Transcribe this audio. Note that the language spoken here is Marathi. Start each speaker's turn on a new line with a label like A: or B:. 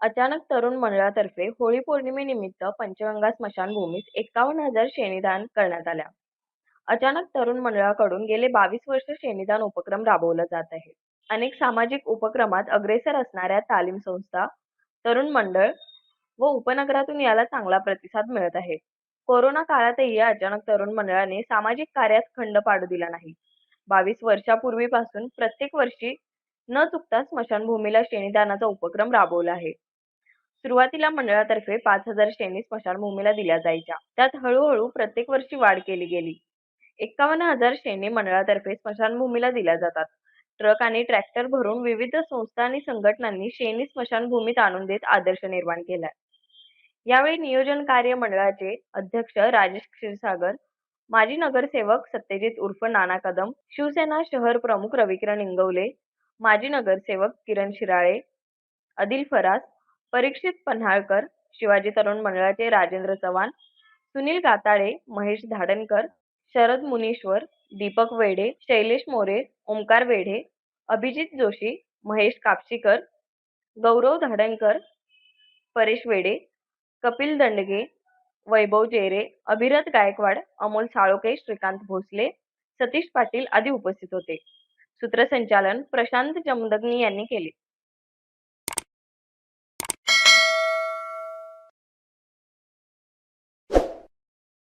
A: अचानक तरुण मंडळातर्फे होळी पौर्णिमेनिमित्त पंचगंगा स्मशानभूमीत एकावन्न हजार शेणीदान करण्यात आल्या. अचानक तरुण मंडळाकडून गेले बावीस वर्ष शेणीदान उपक्रम राबवला जात आहे. अनेक सामाजिक उपक्रमात अग्रेसर असणाऱ्या तालीम संस्था तरुण मंडळ व उपनगरातून याला चांगला प्रतिसाद मिळत आहे. कोरोना काळातही या अचानक तरुण मंडळाने सामाजिक कार्यात खंड पाडू दिला नाही. बावीस वर्षापूर्वीपासून प्रत्येक वर्षी न चुकता स्मशानभूमीला शेणीदानाचा उपक्रम राबवला आहे. सुरुवातीला मंडळातर्फे पाच हजार शेणी स्मशानभूमीला दिल्या जायच्या. त्यात हळूहळू प्रत्येक वर्षी वाढ केली गेली. एकावन्न हजार श्रेणी मंडळातर्फे स्मशानभूमीला दिल्या जातात. ट्रक आणि ट्रॅक्टर भरून विविध संस्था आणि संघटनांनी शेणी स्मशानभूमीत आणून देत आदर्श निर्माण केलाय. यावेळी नियोजन कार्य मंडळाचे अध्यक्ष राजेश क्षीरसागर माजी नगरसेवक सत्यजित उर्फ नाना कदम शिवसेना शहर प्रमुख रविकिरण इंगवले माजी नगरसेवक किरण शिराळे अदिल फरास परीक्षित पन्हाळकर शिवाजी तरुण मंडळाचे राजेंद्र चव्हाण सुनील गाताळे महेश धाडणकर शरद मुनीश्वर दीपक वेढे शैलेश मोरे ओंकार वेढे अभिजित जोशी महेश कापशीकर गौरव धाडणकर परेश वेडे कपिल दंडगे वैभव जेरे अभिरथ गायकवाड अमोल साळोके श्रीकांत भोसले सतीश पाटील आदी उपस्थित होते. सूत्रसंचालन प्रशांत जमदग्नी यांनी केले.